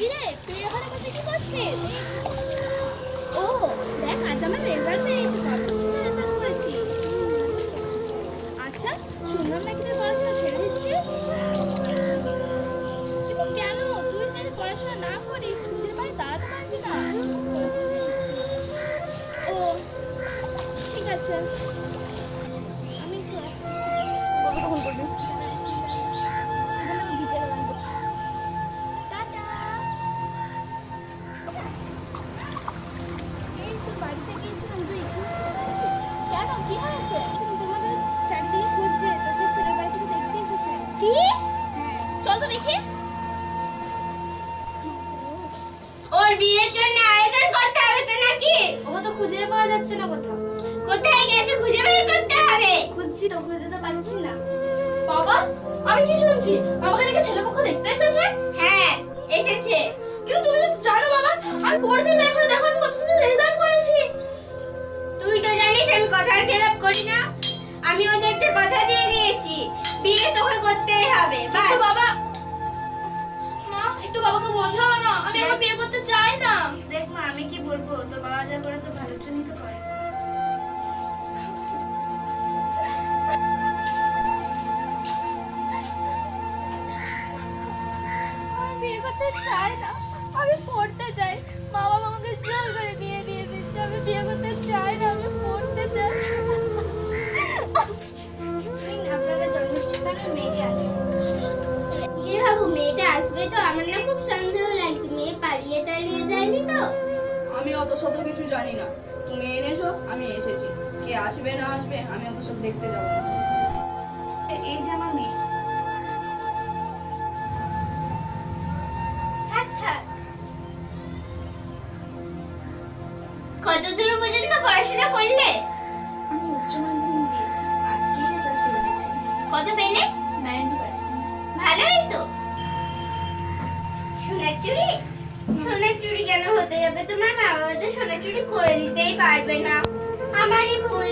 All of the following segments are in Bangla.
কিরে তুই এখানে বসে কি করছিস? ও, দেখ, আজ রেজাল্ট বেরিয়েছে রেজাল্ট করেছি। আচ্ছা শুনলাম নাকি তুই পড়াশোনা ছেড়ে দিচ্ছিস? কিন্তু কেন? তুই যদি পড়াশোনা না করিস সুদের বাড়ি দাঁড়াতে পারবি না। ও, ঠিক আছে। আমি দেখি। ওর বিয়ের জন্য আয়োজন করতে হবে তো নাকি? ও তো খুঁজে পাওয়া যাচ্ছে না কোথাও। কোথায় গেছে? খুঁজে বের করতে হবে। খুঁজছি তো খুঁজে তো পাচ্ছি না। বাবা আমি কি শুনছি? আমাকে দেখে ছেলে পক্ষ দেখতে এসেছে? হ্যাঁ এসেছে। কিন্তু তুমি তো জানো বাবা আমি পরের দিন দেখো দেখো আমি কত সুন্দর রেজাল্ট করেছি। তুই তো জানিস আমি কথার খেলাপ করি না। আমি ওদেরকে কথা দিয়ে দিয়েছি। বিয়ে তোকে করতেই হবে বাস। বাবা মা বাবাকে বোঝাও না। আমি এখন বিয়ে করতে চাই না। দেখ মা আমি কি বলব? তোর বাবা যা করে তো ভালোর জন্যই তো করে। আমি বিয়ে করতে চাই না। আমি পড়তে চাই। মা বাবা আমাকে জোর করে বিয়ে দিয়ে দিচ্ছে। আমি বিয়ে করতে চাই না আমি পড়তে চাই। জানি না। তুমি এনেছো আমি এসেছি। কে আসবে না আসবে আমি অত সব দেখতে যাব না। এই যে আমার মেয়ে। পর্যন্ত পড়াশোনা করলে? আমি উচ্চ মাধ্যমিক দিয়েছি। আজকেই রেজাল্ট বেরিয়েছে কত পেলে? নাইনটি পার্সেন্ট ভালোই তো। সোনার চুড়ি? সোনার চুরি কেন হতে যাবে? তোমার মা বাবা তো সোনার চুরি করে দিতেই পারবে না। আমারই ভুল।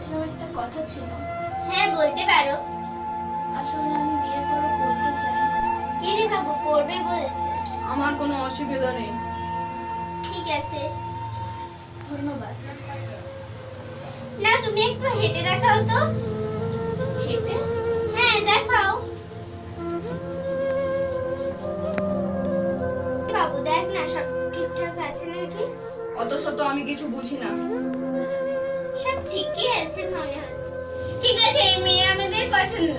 বলছিলাম একটা কথা ছিল। হ্যাঁ বলতে পারো। আসলে আমি বিয়ের পরে বলতে চাই। কি রে বাবু করবে বলছে। আমার কোনো অসুবিধা নেই। ঠিক আছে। ধন্যবাদ। না তুমি একটু হেঁটে দেখাও তো। হেঁটে? হ্যাঁ দেখাও। বাবু দেখ না সব ঠিকঠাক আছে নাকি? অত শত আমি কিছু বুঝি না। ঠিকই আছে মনে হচ্ছে। ঠিক আছে এই মেয়ে আমাদের পছন্দ।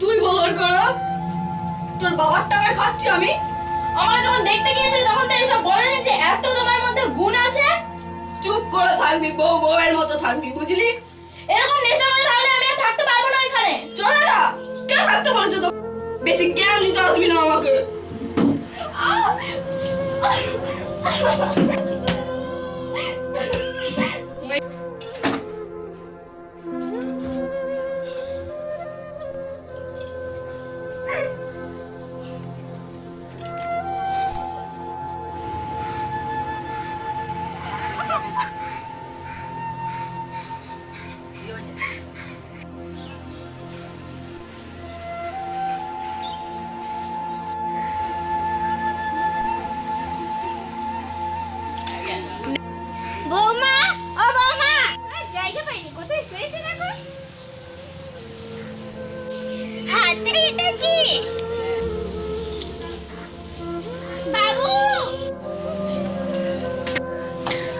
তুই বলার করা তোর বাবার টাকায় খাচ্ছি আমি আমাকে যখন দেখতে গিয়েছিলে তখন তো এসব বলেনি যে এত তোমার মধ্যে গুণ আছে চুপ করে থাকবি বউ বউয়ের মতো থাকবি বুঝলি এরকম নেশা এখানে চলে যা। কেন থাকতে বলেছ তো বেশি জ্ঞান দিতে আসবি না আমাকে।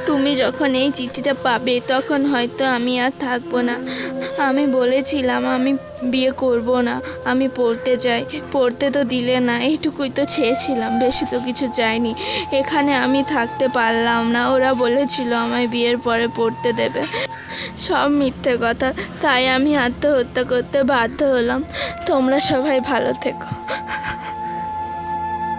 তুমি যখন এই চিঠিটা পাবে, তখন হয়তো আমি আর থাকব না। আমি বলেছিলাম আমি বিয়ে করব না, আমি পড়তে চাই পড়তে তো দিলে না, এইটুকুই তো চেয়েছিলাম, বেশি তো কিছু চাইনি এখানে আমি থাকতে পারলাম না, ওরা বলেছিল আমায় বিয়ের পরে পড়তে দেবে। সব মিথ্যে কথা। তাই আমি আত্মহত্যা করতে বাধ্য হলাম। তোমরা সবাই ভালো থেকো।